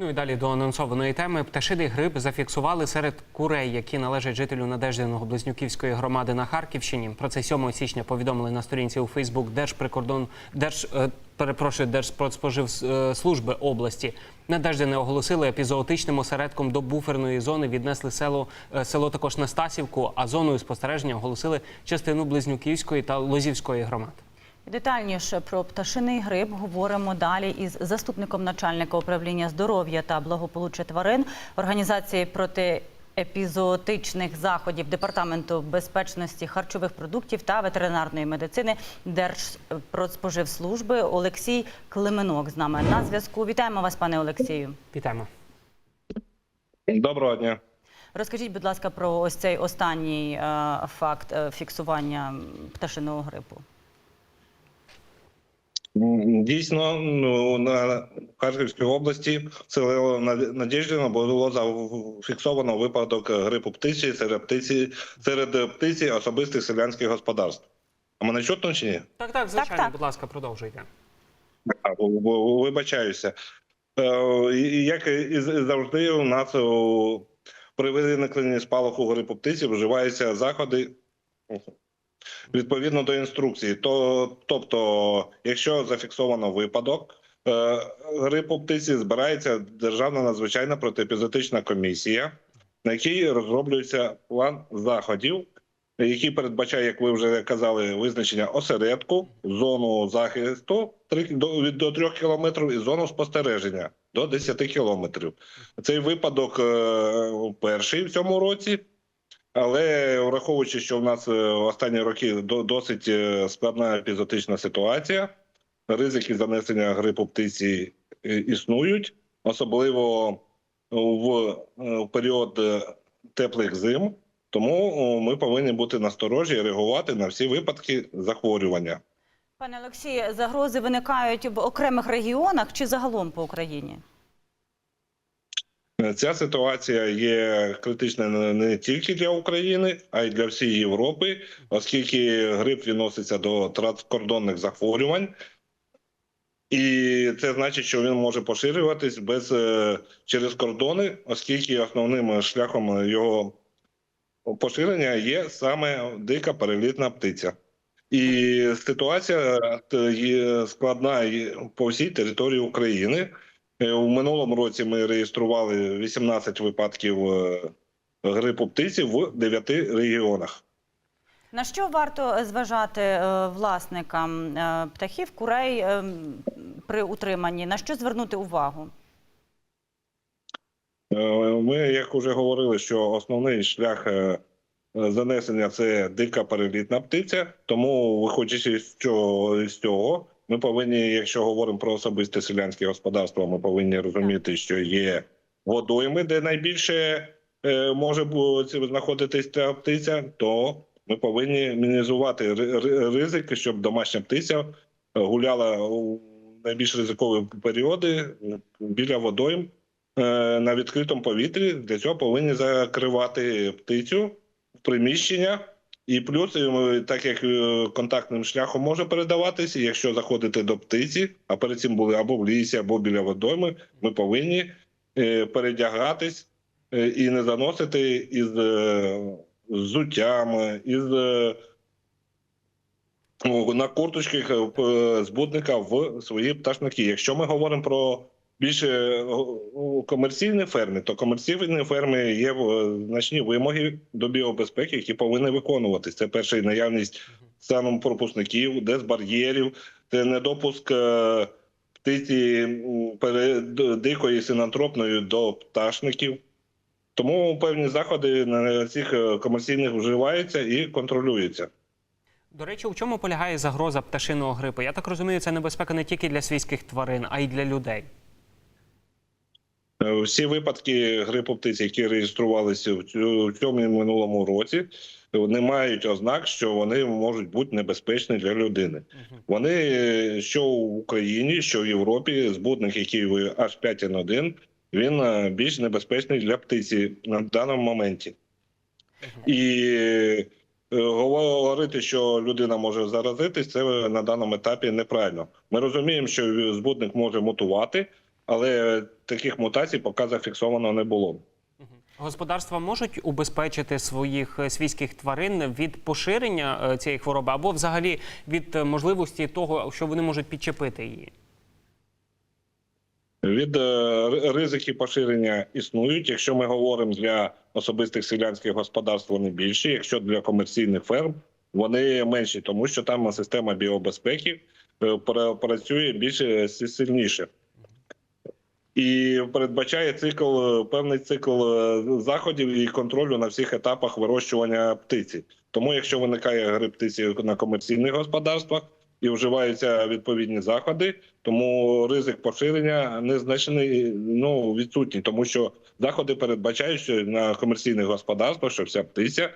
Ну і далі до анонсованої теми пташиний грип зафіксували серед курей, які належать жителю Надеждиного Близнюківської громади на Харківщині. Про це 7 січня повідомили на сторінці у Фейсбук Держприкордон Держ е, перепрошую Держпродспоживслужби області. Надеждине оголосили епізоотичним осередком до буферної зони. Віднесли село е, село також Настасівку, а зоною спостереження оголосили частину Близнюківської та Лозівської громад. Детальніше про пташиний грип говоримо далі із заступником начальника управління здоров'я та благополуччя тварин організації проти епізоотичних заходів департаменту безпечності харчових продуктів та ветеринарної медицини Держпродспоживслужби Олексій Клименок з нами на зв'язку. Вітаємо вас, пане Олексію. Вітаємо. Доброго дня. Розкажіть, будь ласка, про ось цей останній е, факт е, фіксування пташиного грипу. Дійсно, ну, на Харківській області село Надєждино було зафіксовано випадок грипу птиці серед птиці серед птиці особистих селянських господарств. А мене чутно чи ні? Так, так, звичайно, так. будь ласка, продовжуйте. Вибачаюся. Е, Як і завжди, у нас при виникненні спалаху грипу птиці вживаються заходи відповідно до інструкції. То, тобто, якщо зафіксовано випадок е, грипу птиці, збирається Державна надзвичайна протиепізотична комісія, на якій розроблюється план заходів, який передбачає, як ви вже казали, визначення осередку, зону захисту до 3 кілометрів і зону спостереження до 10 кілометрів. Цей випадок е, перший в цьому році. Але враховуючи, що в нас е, останні роки до- досить е, складна епізотична ситуація, ризики занесення грипу птиці е, існують, особливо в, період теплих зим. Тому ми повинні бути насторожі і реагувати на всі випадки захворювання. Пане Олексію, загрози виникають в окремих регіонах чи загалом по Україні? Ця ситуація є критична не- не тільки для України, а й для всієї Європи, оскільки грип відноситься до транскордонних захворювань, і це значить, що він може поширюватись без е, через кордони, оскільки основним шляхом його поширення є саме дика перелітна птиця. І ситуація е, складна по всій території України. Е, У минулому році ми реєстрували 18 випадків е, грипу птиці в 9 регіонах. На що варто зважати е, власникам птахів, курей при утриманні? На що звернути увагу? Ми, як вже говорили, що основний шлях занесення це дика перелітна птиця. Тому, виходячи з цього, ми повинні, якщо говоримо про особисте селянське господарство, ми повинні розуміти, що є водойми, де найбільше е, може знаходитись ця птиця, то ми повинні мінімізувати ри- ри- ризики, щоб домашня птиця гуляла у найбільш ризикові періоди біля водойм е, на відкритому повітрі. Для цього повинні закривати птицю в приміщення. І плюс, е, так як е, контактним шляхом може передаватися, якщо заходите до птиці, а перед цим були або в лісі, або біля водойми, ми повинні е, передягатись і не заносити із взуттям, із на курточках збудника в свої пташники. Якщо ми говоримо про більше е, комерційні ферми, то комерційні ферми є е, значні вимоги до біобезпеки, які повинні виконуватись. Це перша наявність станом пропускників, дезбар'єрів, це недопуск е, птиці дикої синантропної до пташників. Тому певні заходи на цих комерційних вживаються і контролюються. До речі, у чому полягає загроза пташиного грипу? Я так розумію, це небезпека не тільки для свійських тварин, а й для людей. Всі випадки грипу птиці, які реєструвалися в цьому і минулому році, не мають ознак, що вони можуть бути небезпечні для людини. Вони е, що в Україні, що в Європі, збудник, який ви H5N1, він е, більш небезпечний для птиці на даному моменті. І е, говорити, що людина може заразитись, це на даному етапі неправильно. Ми розуміємо, що збудник може мутувати, але таких мутацій поки зафіксовано не було. Господарства можуть убезпечити своїх е, свійських тварин від поширення е, цієї хвороби або взагалі від е, можливості того, що вони можуть підчепити її. Від ризики поширення існують. Якщо ми говоримо для особистих селянських господарств, вони більші. Якщо для комерційних ферм, вони менші, тому що там система біобезпеки пра- працює більш е, сильніше. І передбачає цикл, певний цикл е, заходів і контролю на всіх етапах вирощування птиці. Тому, якщо виникає грип птиці на комерційних господарствах і вживаються відповідні заходи, тому ризик поширення незначений, ну відсутній, тому що заходи передбачають, що на комерційних господарствах, що вся птиця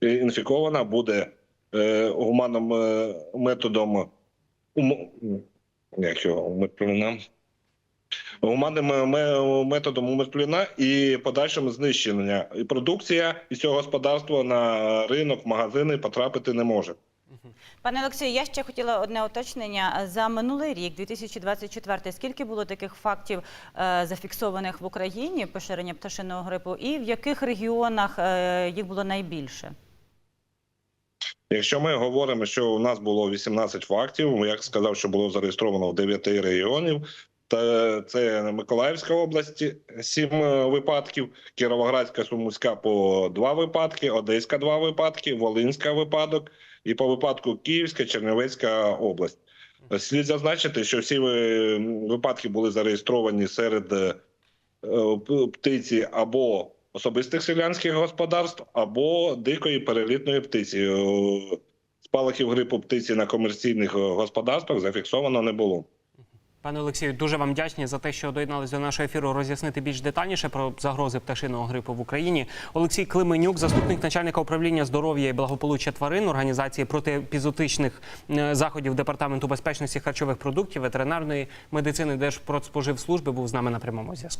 інфікована буде е, гуманним е, методом ум... як його умертвлення? Гуманним методом умертвлення і подальшим знищення. І продукція із цього господарства на ринок, магазини потрапити не може. Пане Олексію, я ще хотіла одне уточнення. За минулий рік, 2024, скільки було таких фактів е, зафіксованих в Україні поширення пташиного грипу, і в яких регіонах е, їх було найбільше? Якщо ми говоримо, що у нас було 18 фактів, як сказав, що було зареєстровано в 9 регіонів. Та це Миколаївська область, 7 випадків, Кіровоградська, Сумська по 2 випадки, Одеська 2 випадки, Волинська випадок і по випадку Київська, Чернівецька область. Слід зазначити, що всі випадки були зареєстровані серед е, птиці або особистих селянських господарств, або дикої перелітної птиці. Е, Спалахів грипу птиці на комерційних е, господарствах зафіксовано не було. Пане Олексію, дуже вам вдячні за те, що доєднались до нашого ефіру роз'яснити більш детальніше про загрози пташиного грипу в Україні. Олексій Клименюк, заступник начальника управління здоров'я і благополуччя тварин організації протиепізотичних е, заходів департаменту безпечності харчових продуктів ветеринарної медицини Держпродспоживслужби, був з нами на прямому зв'язку.